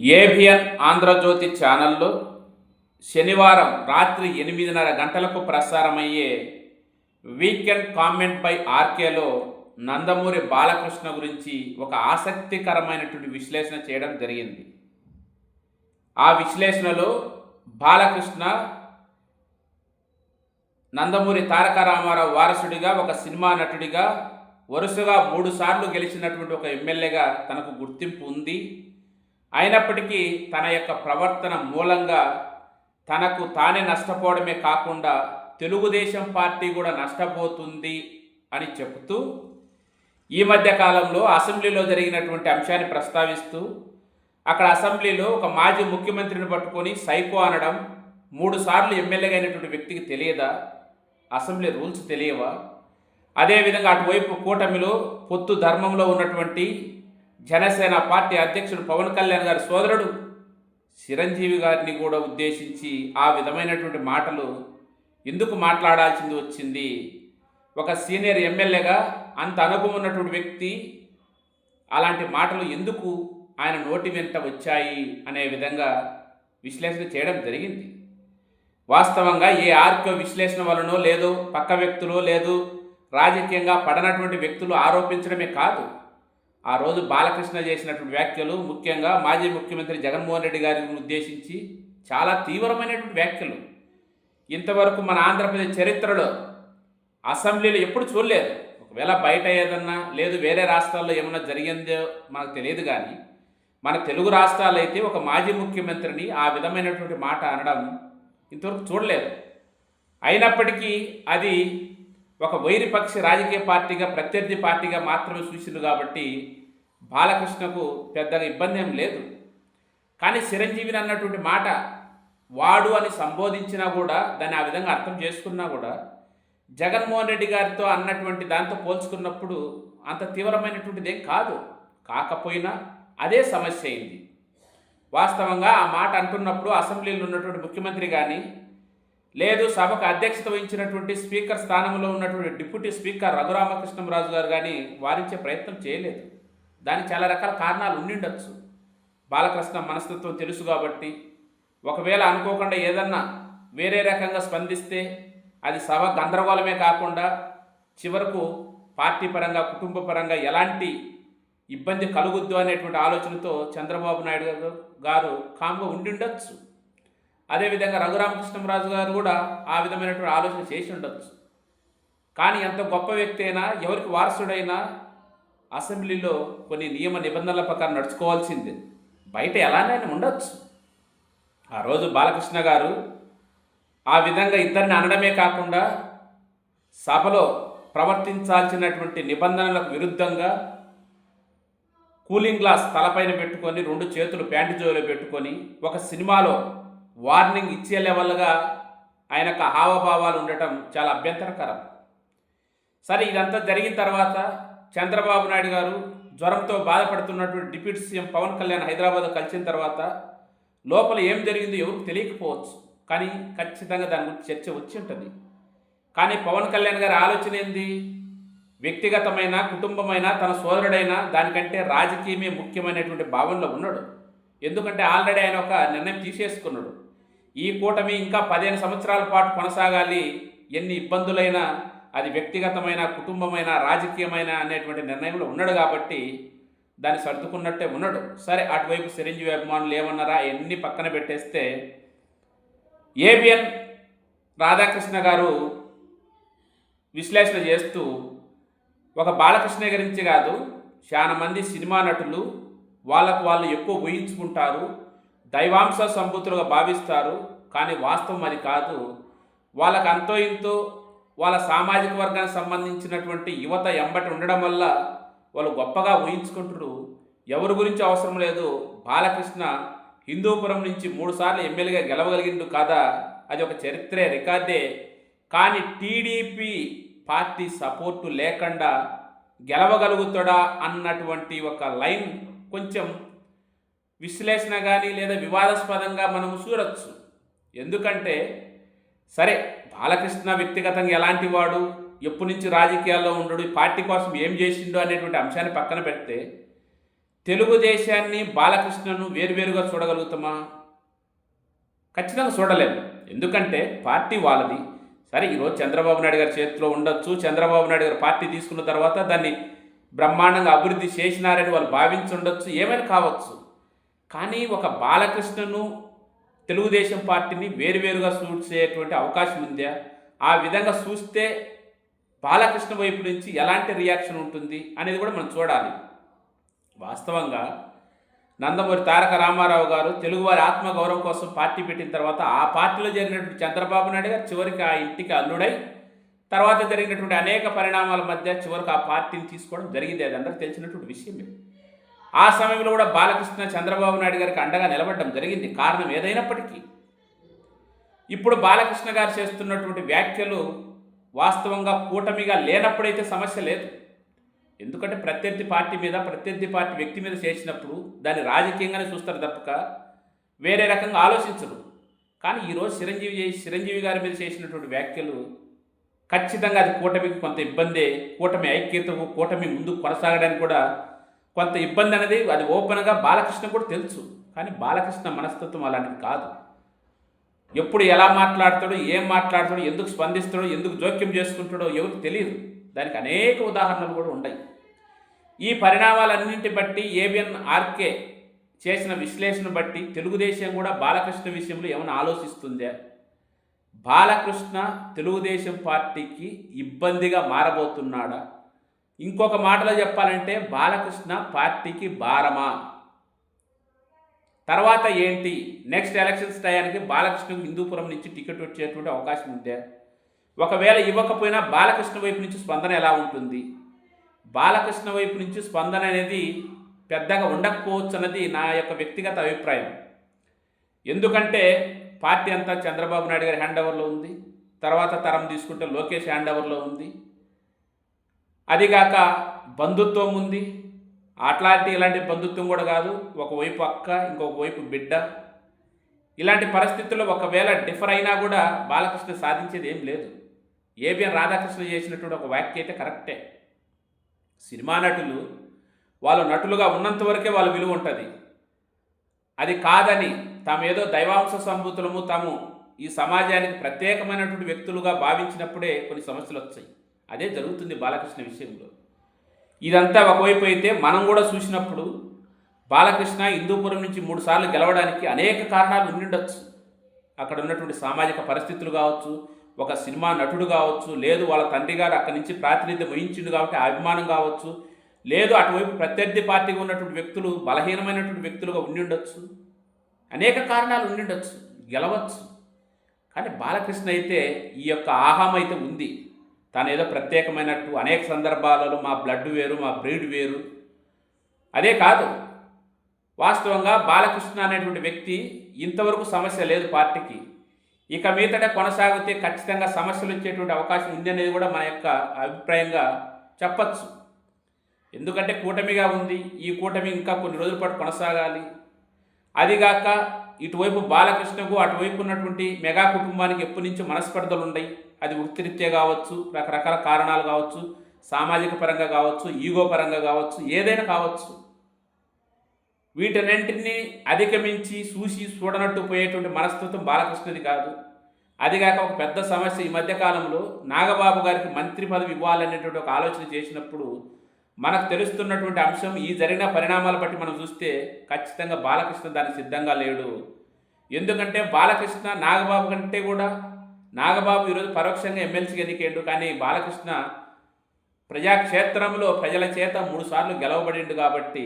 ABN Andhra Jyothi ఛానల్లో శనివారం రాత్రి ఎనిమిదిన్నర గంటలకు ప్రసారమయ్యే వీకెండ్ కామెంట్ బై ఆర్కేలో నందమూరి బాలకృష్ణ గురించి ఒక ఆసక్తికరమైనటువంటి విశ్లేషణ చేయడం జరిగింది. ఆ విశ్లేషణలో బాలకృష్ణ నందమూరి తారక రామారావు వారసుడిగా ఒక సినిమా నటుడిగా వరుసగా మూడుసార్లు గెలిచినటువంటి ఒక ఎమ్మెల్యేగా తనకు గుర్తింపు ఉంది. అయినప్పటికీ తన యొక్క ప్రవర్తన మూలంగా తనకు తానే నష్టపోవడమే కాకుండా తెలుగుదేశం పార్టీ కూడా నష్టపోతుంది అని చెబుతూ ఈ మధ్య కాలంలో అసెంబ్లీలో జరిగినటువంటి అంశాన్ని ప్రస్తావిస్తూ అక్కడ అసెంబ్లీలో ఒక మాజీ ముఖ్యమంత్రిని పట్టుకొని సైకో అనడం మూడు సార్లు ఎమ్మెల్యేగా అయినటువంటి వ్యక్తికి తెలియదా? అసెంబ్లీ రూల్స్ తెలియవా? అదేవిధంగా అటువైపు కూటమిలో పొత్తు ధర్మంలో ఉన్నటువంటి జనసేన పార్టీ అధ్యక్షుడు పవన్ కళ్యాణ్ గారి సోదరుడు చిరంజీవి గారిని కూడా ఉద్దేశించి ఆ విధమైనటువంటి మాటలు ఎందుకు మాట్లాడాల్సింది వచ్చింది? ఒక సీనియర్ ఎమ్మెల్యేగా అంత అనుభవం ఉన్నటువంటి వ్యక్తి అలాంటి మాటలు ఎందుకు ఆయన నోటి వెంట వచ్చాయి అనే విధంగా విశ్లేషణ చేయడం జరిగింది. వాస్తవంగా ఏ ఆర్కో విశ్లేషణ వలనో లేదో పక్క వ్యక్తులు లేదు రాజకీయంగా పడనటువంటి వ్యక్తులు ఆరోపించడమే కాదు. ఆ రోజు బాలకృష్ణ చేసినటువంటి వ్యాఖ్యలు ముఖ్యంగా మాజీ ముఖ్యమంత్రి జగన్మోహన్ రెడ్డి గారిని ఉద్దేశించి చాలా తీవ్రమైనటువంటి వ్యాఖ్యలు. ఇంతవరకు మన ఆంధ్రప్రదేశ్ చరిత్రలో అసెంబ్లీలో ఎప్పుడు చూడలేదు. ఒకవేళ బయట ఏదన్నా లేదు వేరే రాష్ట్రాల్లో ఏమన్నా జరిగిందో మనకు తెలియదు కానీ మన తెలుగు రాష్ట్రాల్లో అయితే ఒక మాజీ ముఖ్యమంత్రిని ఆ విధమైనటువంటి మాట అనడం ఇంతవరకు చూడలేదు. అయినప్పటికీ అది ఒక వైరిపక్ష రాజకీయ పార్టీగా ప్రత్యర్థి పార్టీగా మాత్రమే చూసిండు కాబట్టి బాలకృష్ణకు పెద్దగా ఇబ్బంది ఏం లేదు. కానీ చిరంజీవిని అన్నటువంటి మాట వాడు అని సంబోధించినా కూడా దాన్ని ఆ విధంగా అర్థం చేసుకున్నా కూడా జగన్మోహన్ రెడ్డి గారితో అన్నటువంటి దాంతో పోల్చుకున్నప్పుడు అంత తీవ్రమైనటువంటిది ఏం కాదు. కాకపోయినా అదే సమస్య అయింది. వాస్తవంగా ఆ మాట అంటున్నప్పుడు అసెంబ్లీలో ఉన్నటువంటి ముఖ్యమంత్రి కానీ లేదు సభకు అధ్యక్షత వహించినటువంటి స్పీకర్ స్థానంలో ఉన్నటువంటి డిప్యూటీ స్పీకర్ రఘురామకృష్ణంరాజు గారు కానీ వారించే ప్రయత్నం చేయలేదు. దానికి చాలా రకాల కారణాలు ఉండిండొచ్చు. బాలకృష్ణ మనస్తత్వం తెలుసు కాబట్టి. ఒకవేళ అనుకోకుండా ఏదన్నా వేరే రకంగా స్పందిస్తే అది సభ గందరగోళమే కాకుండా చివరకు పార్టీ పరంగా కుటుంబ పరంగా ఎలాంటి ఇబ్బంది కలుగుద్దు అనేటువంటి ఆలోచనతో చంద్రబాబు నాయుడు గారు గారు కామ్గా ఉండిండొచ్చు. అదేవిధంగా రఘురామకృష్ణరాజు గారు కూడా ఆ విధమైనటువంటి ఆలోచన చేసి ఉండొచ్చు. కానీ ఎంత గొప్ప వ్యక్తి అయినా ఎవరికి వారసుడైనా అసెంబ్లీలో కొన్ని నియమ నిబంధనల ప్రకారం నడుచుకోవాల్సిందే. బయట ఎలానైనా ఉండొచ్చు. ఆ రోజు బాలకృష్ణ గారు ఆ విధంగా ఇద్దరిని అనడమే కాకుండా సభలో ప్రవర్తించాల్సినటువంటి నిబంధనలకు విరుద్ధంగా కూలింగ్ గ్లాస్ తలపైన పెట్టుకొని రెండు చేతులు ప్యాంటు జోలో పెట్టుకొని ఒక సినిమాలో వార్నింగ్ ఇచ్చే లెవెల్గా ఆయనకు హావభావాలు ఉండటం చాలా అభ్యంతరకరం. సరే ఇదంతా జరిగిన తర్వాత చంద్రబాబు నాయుడు గారు జ్వరంతో బాధపడుతున్నటువంటి డిప్యూటీ సీఎం పవన్ కళ్యాణ్ హైదరాబాద్ కలిసిన తర్వాత లోపల ఏం జరిగిందో ఎవరికి తెలియకపోవచ్చు. కానీ ఖచ్చితంగా దాని గురించి చర్చ వచ్చి ఉంటుంది. కానీ పవన్ కళ్యాణ్ గారి ఆలోచన ఏంది? వ్యక్తిగతమైన కుటుంబమైన తన సోదరుడైన దానికంటే రాజకీయమే ముఖ్యమైనటువంటి భావనలో ఉన్నాడు. ఎందుకంటే ఆల్రెడీ ఆయన ఒక నిర్ణయం తీసేసుకున్నాడు. ఈ కూటమి ఇంకా పదిహేను సంవత్సరాల పాటు కొనసాగాలి ఎన్ని ఇబ్బందులైనా అది వ్యక్తిగతమైన కుటుంబమైన రాజకీయమైన అనేటువంటి నిర్ణయంలో ఉన్నాడు కాబట్టి దాన్ని సర్దుకున్నట్టే ఉన్నాడు. సరే అటువైపు చిరంజీవి అభిమానులు ఏమన్నారా? ఎన్ని పక్కన పెట్టేస్తే ఏబిఎన్ రాధాకృష్ణ గారు విశ్లేషణ చేస్తూ ఒక బాలకృష్ణ గురించి కాదు చాలా మంది సినిమా నటులు వాళ్ళకు వాళ్ళు ఎక్కువ ఊహించుకుంటారు దైవాంశ సంబూతులుగా భావిస్తారు కానీ వాస్తవం అది కాదు. వాళ్ళకు అంతో ఇంతో వాళ్ళ సామాజిక వర్గానికి సంబంధించినటువంటి యువత ఎంబటి ఉండడం వల్ల వాళ్ళు గొప్పగా ఊహించుకుంటారు. ఎవరి గురించి అవసరం లేదు. బాలకృష్ణ హిందూపురం నుంచి మూడుసార్లు ఎమ్మెల్యేగా గెలవగలిగిండు కాదా? అది ఒక చరిత్రే రికార్డే. కానీ టీడీపీ పార్టీ సపోర్టు లేకుండా గెలవగలుగుతాడా అన్నటువంటి ఒక లైన్ కొంచెం విశ్లేషణ కానీ లేదా వివాదాస్పదంగా మనం చూడొచ్చు. ఎందుకంటే సరే బాలకృష్ణ వ్యక్తిగతంగా ఎలాంటి వాడు ఎప్పటి నుంచి రాజకీయాల్లో ఉండడు ఈ పార్టీ కోసం ఏం చేసిండు అనేటువంటి అంశాన్ని పక్కన పెడితే తెలుగుదేశాన్ని బాలకృష్ణను వేరువేరుగా చూడగలుగుతామా? ఖచ్చితంగా చూడలేము. ఎందుకంటే పార్టీ వాళ్ళది. సరే ఈరోజు చంద్రబాబు నాయుడు గారి చేతిలో ఉండొచ్చు చంద్రబాబు నాయుడు గారు పార్టీ తీసుకున్న తర్వాత దాన్ని బ్రహ్మాండంగా అభివృద్ధి చేసినారని వాళ్ళు భావించుండొచ్చు ఏమైనా కావచ్చు. కానీ ఒక బాలకృష్ణను తెలుగుదేశం పార్టీని వేరువేరుగా చూసేటువంటి అవకాశం ఉందా? ఆ విధంగా చూస్తే బాలకృష్ణ వైపు నుంచి ఎలాంటి రియాక్షన్ ఉంటుంది అనేది కూడా మనం చూడాలి. వాస్తవంగా నందమూరి తారక రామారావు గారు తెలుగువారి ఆత్మగౌరవం కోసం పార్టీ పెట్టిన తర్వాత ఆ పార్టీలో జరిగినటువంటి చంద్రబాబు నాయుడు గారు చివరికి ఆ ఇంటికి అల్లుడై తర్వాత జరిగినటువంటి అనేక పరిణామాల మధ్య చివరికి ఆ పార్టీని తీసుకోవడం జరిగింది. అది అందరికీ తెలిసినటువంటి విషయమే ఆ సమయంలో కూడా బాలకృష్ణ చంద్రబాబు నాయుడు గారికి అండగా నిలబడడం జరిగింది. కారణం ఏదైనప్పటికీ ఇప్పుడు బాలకృష్ణ గారు చేస్తున్నటువంటి వ్యాఖ్యలు వాస్తవంగా కూటమిగా లేనప్పుడైతే సమస్య లేదు. ఎందుకంటే ప్రత్యర్థి పార్టీ మీద ప్రత్యర్థి పార్టీ వ్యక్తి మీద చేసినప్పుడు దాన్ని రాజకీయంగానే చూస్తారు తప్పక. వేరే రకంగా ఆలోచించరు. కానీ ఈరోజు చిరంజీవి చిరంజీవి గారి మీద చేసినటువంటి వ్యాఖ్యలు ఖచ్చితంగా అది కూటమికి కొంత ఇబ్బందే కూటమి ఐక్యతకు కూటమి ముందుకు కొనసాగడానికి కూడా కొంత ఇబ్బంది అనేది అది ఓపెన్గా బాలకృష్ణ కూడా తెలుసు. కానీ బాలకృష్ణ మనస్తత్వం అలాంటిది కాదు. ఎప్పుడు ఎలా మాట్లాడతాడో ఏం మాట్లాడతాడో ఎందుకు స్పందిస్తాడో ఎందుకు జోక్యం చేసుకుంటాడో ఎవరికి తెలియదు. దానికి అనేక ఉదాహరణలు కూడా ఉన్నాయి. ఈ పరిణామాలన్నింటి బట్టి ఏబిఎన్ ఆర్కే చేసిన విశ్లేషణ బట్టి తెలుగుదేశం కూడా బాలకృష్ణ విషయంలో ఏమైనా ఆలోచిస్తుందా? బాలకృష్ణ తెలుగుదేశం పార్టీకి ఇబ్బందిగా మారబోతున్నాడా? ఇంకొక మాటలో చెప్పాలంటే బాలకృష్ణ పార్టీకి భారమా. తర్వాత ఏంటి? నెక్స్ట్ ఎలక్షన్స్ టయానికి బాలకృష్ణకు హిందూపురం నుంచి టికెట్ వచ్చేటువంటి అవకాశం ఉందే ఒకవేళ ఇవ్వకపోయినా బాలకృష్ణ వైపు నుంచి స్పందన ఎలా ఉంటుంది? బాలకృష్ణ వైపు నుంచి స్పందన అనేది పెద్దగా ఉండకపోవచ్చు అన్నది నా యొక్క వ్యక్తిగత అభిప్రాయం. ఎందుకంటే పార్టీ అంతా చంద్రబాబు నాయుడు గారి హ్యాండ్ ఓవర్లో ఉంది. తర్వాత తరం తీసుకుంటే లోకేష్ హ్యాండ్ ఓవర్లో ఉంది అదిగాక బంధుత్వం ఉంది. అట్లాంటి ఇలాంటి బంధుత్వం కూడా కాదు. ఒకవైపు అక్క ఇంకొక వైపు బిడ్డ. ఇలాంటి పరిస్థితుల్లో ఒకవేళ డిఫర్ అయినా కూడా బాలకృష్ణ సాధించేది ఏం లేదు. ఏబిఎన్ రాధాకృష్ణ చేసినటువంటి ఒక వ్యాఖ్య అయితే కరెక్టే. సినిమా నటులు వాళ్ళు నటులుగా ఉన్నంత వరకే వాళ్ళ విలువ ఉంటుంది. అది కాదని తాము ఏదో దైవాంశ సంభూతులము తాము ఈ సమాజానికి ప్రత్యేకమైనటువంటి వ్యక్తులుగా భావించినప్పుడే కొన్ని సమస్యలు వచ్చాయి. అదే జరుగుతుంది బాలకృష్ణ విషయంలో. ఇదంతా ఒకవైపు అయితే మనం కూడా చూసినప్పుడు బాలకృష్ణ హిందూపురం నుంచి మూడు సార్లు గెలవడానికి అనేక కారణాలు ఉండిండొచ్చు. అక్కడ ఉన్నటువంటి సామాజిక పరిస్థితులు కావచ్చు ఒక సినిమా నటుడు కావచ్చు లేదు వాళ్ళ తండ్రి గారు అక్కడి నుంచి ప్రాతినిధ్యం వహించిండు కాబట్టి అభిమానం కావచ్చు లేదు అటువైపు ప్రత్యర్థి పార్టీగా ఉన్నటువంటి వ్యక్తులు బలహీనమైనటువంటి వ్యక్తులుగా ఉండిండొచ్చు. అనేక కారణాలు ఉండిండొచ్చు గెలవచ్చు. కానీ బాలకృష్ణ అయితే ఈ యొక్క ఆహాం అయితే ఉంది. తాను ఏదో ప్రత్యేకమైనట్టు అనేక సందర్భాలలో మా బ్లడ్ వేరు మా బ్రీడ్ వేరు. అదే కాదు వాస్తవంగా బాలకృష్ణ అనేటువంటి వ్యక్తి ఇంతవరకు సమస్య లేదు పార్టీకి. ఇక మీదట కొనసాగితే ఖచ్చితంగా సమస్యలు వచ్చేటువంటి అవకాశం ఉంది అనేది కూడా మన యొక్క అభిప్రాయంగా చెప్పచ్చు. ఎందుకంటే కూటమిగా ఉంది ఈ కూటమి ఇంకా కొన్ని రోజుల పాటు కొనసాగాలి. అదిగాక ఇటువైపు బాలకృష్ణకు అటువైపు ఉన్నటువంటి మెగా కుటుంబానికి ఎప్పటి నుంచో మనస్పర్ధలు ఉన్నాయి అది వృత్తిరీత్యా కావచ్చు రకరకాల కారణాలు కావచ్చు సామాజిక పరంగా కావచ్చు ఈగో పరంగా కావచ్చు ఏదైనా కావచ్చు. వీటన్నింటినీ అధిగమించి చూసి చూడనట్టు పోయేటువంటి మనస్తత్వం బాలకృష్ణది కాదు. అదిగాక ఒక పెద్ద సమస్య ఈ మధ్యకాలంలో నాగబాబు గారికి మంత్రి పదవి ఇవ్వాలనేటువంటి ఒక ఆలోచన చేసినప్పుడు మనకు తెలుస్తున్నటువంటి అంశం ఈ జరిగిన పరిణామాల బట్టి మనం చూస్తే ఖచ్చితంగా బాలకృష్ణ దానికి సిద్ధంగా లేడు. ఎందుకంటే బాలకృష్ణ నాగబాబు కంటే కూడా నాగబాబు ఈరోజు పరోక్షంగా ఎమ్మెల్సీకి ఎన్నికేండు. కానీ బాలకృష్ణ ప్రజాక్షేత్రంలో ప్రజల చేత మూడుసార్లు గెలవబడిండు కాబట్టి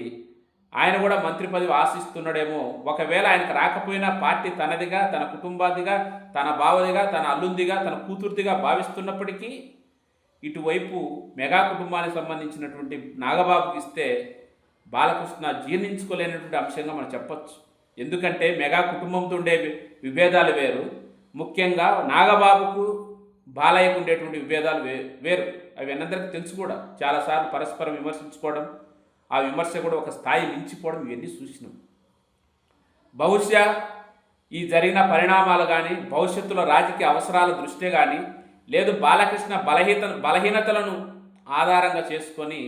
ఆయన కూడా మంత్రి పదవి ఆశిస్తున్నాడేమో. ఒకవేళ ఆయనకు రాకపోయినా పార్టీ తనదిగా తన కుటుంబాదిగా తన బావదిగా తన అల్లుందిగా తన కూతుర్దిగా భావిస్తున్నప్పటికీ ఇటువైపు మెగా కుటుంబానికి సంబంధించినటువంటి నాగబాబుకి ఇస్తే బాలకృష్ణ జీర్ణించుకోలేనటువంటి అంశంగా మనం చెప్పచ్చు. ఎందుకంటే మెగా కుటుంబంతో ఉండే విభేదాలు వేరు. ముఖ్యంగా నాగబాబుకు బాలయ్యకు ఉండేటువంటి విభేదాలు వే వేరు. అవి అందరికీ తెలుసు కూడా. చాలాసార్లు పరస్పరం విమర్శించుకోవడం ఆ విమర్శ కూడా ఒక స్థాయి మించిపోవడం ఇవన్నీ చూసినాం. బహుశా ఈ జరిగిన పరిణామాలు కానీ భవిష్యత్తులో రాజకీయ అవసరాల దృష్ట్యా కానీ లేదు బాలకృష్ణ బలహీత బలహీనతలను ఆధారంగా చేసుకొని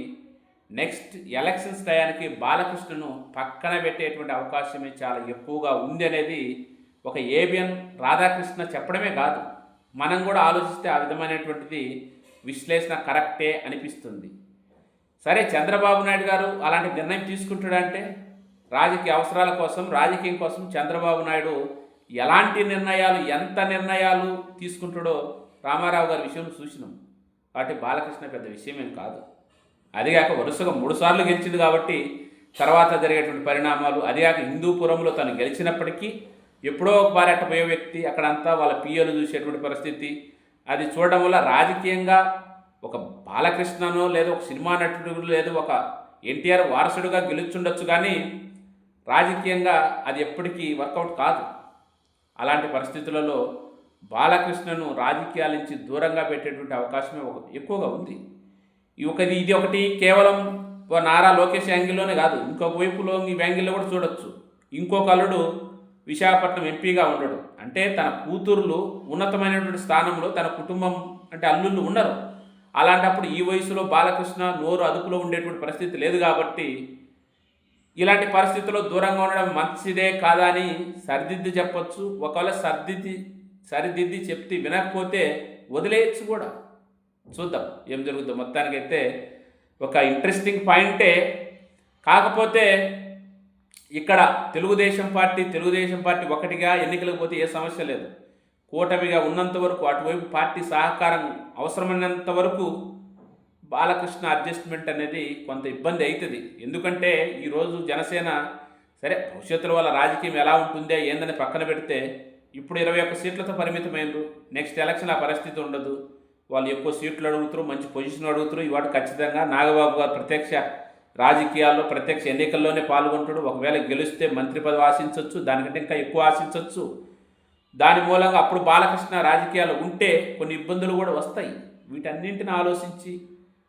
నెక్స్ట్ ఎలక్షన్స్ టయానికి బాలకృష్ణను పక్కన పెట్టేటువంటి అవకాశమే చాలా ఎక్కువగా ఉంది అనేది ఒక ఏబిఎన్ రాధాకృష్ణ చెప్పడమే కాదు. మనం కూడా ఆలోచిస్తే ఆ విధమైనటువంటిది విశ్లేషణ కరెక్టే అనిపిస్తుంది. సరే చంద్రబాబు నాయుడు గారు అలాంటి నిర్ణయం తీసుకుంటాడంటే రాజకీయ అవసరాల కోసం రాజకీయం కోసం చంద్రబాబు నాయుడు ఎలాంటి నిర్ణయాలు ఎంత నిర్ణయాలు తీసుకుంటాడో రామారావు గారి విషయం చూసినాం. కాబట్టి బాలకృష్ణ పెద్ద విషయమేం కాదు. అదిగాక వరుసగా మూడుసార్లు గెలిచింది కాబట్టి తర్వాత జరిగేటువంటి పరిణామాలు అదిగాక హిందూపురంలో తను గెలిచినప్పటికీ ఎప్పుడో ఒక బారెట్ట పోయే వ్యక్తి అక్కడంతా వాళ్ళ పియ్యలు చూసేటువంటి పరిస్థితి. అది చూడడం వల్ల రాజకీయంగా ఒక బాలకృష్ణనో లేదా ఒక సినిమా నటుడు లేదు ఒక ఎన్టీఆర్ వారసుడుగా గెలుచుండొచ్చు కానీ రాజకీయంగా అది ఎప్పటికీ వర్కౌట్ కాదు. అలాంటి పరిస్థితులలో బాలకృష్ణను రాజకీయాల నుంచి దూరంగా పెట్టేటువంటి అవకాశమే ఒక ఎక్కువగా ఉంది. ఈ ఒకటి ఇది ఒకటి కేవలం ఓ నారా లోకేష్ యాంగిల్లోనే కాదు. ఇంకొక వైపులో ఈ యాంగిల్లో కూడా చూడొచ్చు. ఇంకొక అల్లుడు విశాఖపట్నం ఎంపీగా ఉండడు. అంటే తన కూతుర్లు ఉన్నతమైనటువంటి స్థానంలో తన కుటుంబం అంటే అల్లుళ్ళు ఉండరు. అలాంటప్పుడు ఈ వయసులో బాలకృష్ణ నోరు అదుపులో ఉండేటువంటి పరిస్థితి లేదు కాబట్టి ఇలాంటి పరిస్థితుల్లో దూరంగా ఉండడం మంచిదే కాదా అని సరిదిద్ది చెప్పొచ్చు. ఒకవేళ సరిదిద్ది సరిదిద్ది చెప్తే వినకపోతే వదిలేయచ్చు కూడా. చూద్దాం ఏం జరుగుతుందో మొత్తానికైతే ఒక ఇంట్రెస్టింగ్ పాయింటే కాకపోతే ఇక్కడ తెలుగుదేశం పార్టీ తెలుగుదేశం పార్టీ ఒకటిగా ఎన్నికలకు పోతే ఏ సమస్య లేదు. కూటమిగా ఉన్నంత వరకు అటువైపు పార్టీ సహకారం అవసరమైనంత వరకు బాలకృష్ణ అడ్జస్ట్మెంట్ అనేది కొంత ఇబ్బంది అవుతుంది ఎందుకంటే ఈరోజు జనసేన సరే భవిష్యత్తులో వాళ్ళ రాజకీయం ఎలా ఉంటుందే ఏందని పక్కన పెడితే ఇప్పుడు ఇరవై ఒక్క సీట్లతో పరిమితమైనరు నెక్స్ట్ ఎలక్షన్ ఆ పరిస్థితి ఉండదు. వాళ్ళు ఎక్కువ సీట్లు అడుగుతారు మంచి పొజిషన్ అడుగుతారు ఇవాటి ఖచ్చితంగా నాగబాబు గారు ప్రత్యక్ష రాజకీయాల్లో ప్రత్యక్ష ఎన్నికల్లోనే పాల్గొంటాడు. ఒకవేళ గెలిస్తే మంత్రి పదవి ఆశించవచ్చు దానికంటే ఇంకా ఎక్కువ ఆశించవచ్చు దాని మూలంగా అప్పుడు బాలకృష్ణ రాజకీయాలు ఉంటే కొన్ని ఇబ్బందులు కూడా వస్తాయి. వీటన్నింటిని ఆలోచించి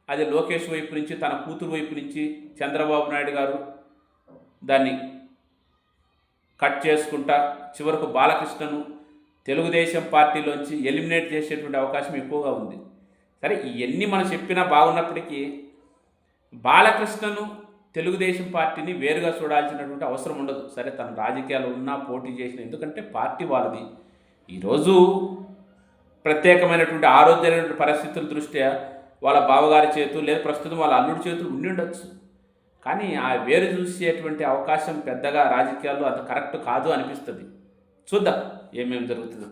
అది లోకేష్ వైపు నుంచి తన కూతురు వైపు నుంచి చంద్రబాబు నాయుడు గారు దాన్ని కట్ చేసుకుంటా చివరకు బాలకృష్ణను తెలుగుదేశం పార్టీలోంచి ఎలిమినేట్ చేసేటువంటి అవకాశం ఎక్కువగా ఉంది. సరే ఇవన్నీ మనం చెప్పినా బాగున్నప్పటికీ బాలకృష్ణను తెలుగుదేశం పార్టీని వేరుగా చూడాల్సినటువంటి అవసరం ఉండదు. సరే తన రాజకీయాలు ఉన్నా పోటీ చేసిన ఎందుకంటే పార్టీ వాళ్ళది ఈరోజు ప్రత్యేకమైనటువంటి ఆరోగ్యమైనటువంటి పరిస్థితుల దృష్ట్యా వాళ్ళ బావగారి చేతులు లేదా ప్రస్తుతం వాళ్ళ అల్లుడి చేతులు ఉండి ఉండొచ్చు. కానీ ఆ వేరు చూసేటువంటి అవకాశం పెద్దగా రాజకీయాల్లో అంత కరెక్ట్ కాదు అనిపిస్తుంది. చూద్దాం ఏమేమి జరుగుతుందో.